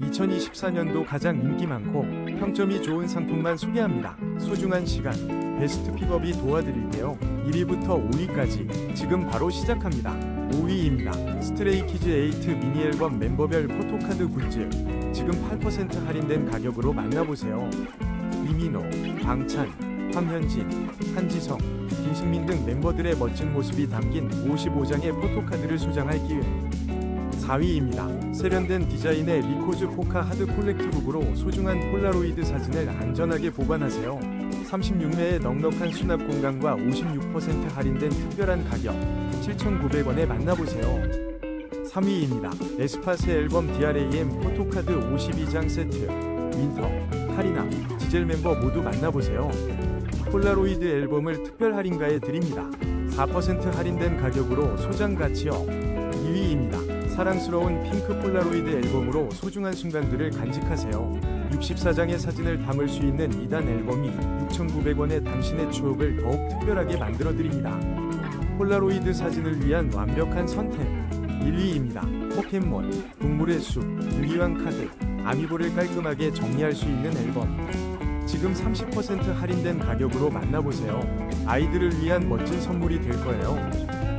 2024년도 가장 인기 많고 평점이 좋은 상품만 소개합니다. 소중한 시간, 베스트 픽업이 도와드릴게요. 1위부터 5위까지 지금 바로 시작합니다. 5위입니다. 스트레이키즈 8 미니 앨범 멤버별 포토카드 굿즈. 지금 8% 할인된 가격으로 만나보세요. 이민호, 방찬, 황현진, 한지성, 김승민 등 멤버들의 멋진 모습이 담긴 55장의 포토카드를 소장할 기회. 4위입니다. 세련된 디자인의 리코즈 포카 하드 콜렉트북으로 소중한 폴라로이드 사진을 안전하게 보관하세요. 36매의 넉넉한 수납 공간과 56% 할인된 특별한 가격 7,900원에 만나보세요. 3위입니다. 에스파스 앨범 DRAM 포토카드 52장 세트 윈터, 카리나, 지젤 멤버 모두 만나보세요. 폴라로이드 앨범을 특별 할인가에 드립니다. 4% 할인된 가격으로 소장 가치업 2위입니다. 사랑스러운 핑크 폴라로이드 앨범으로 소중한 순간들을 간직하세요. 64장의 사진을 담을 수 있는 2단 앨범이 6,900원에 당신의 추억을 더욱 특별하게 만들어 드립니다. 폴라로이드 사진을 위한 완벽한 선택 1위입니다. 포켓몬, 동물의 숲, 유기왕 카드, 아미보를 깔끔하게 정리할 수 있는 앨범. 지금 30% 할인된 가격으로 만나보세요. 아이들을 위한 멋진 선물이 될 거예요.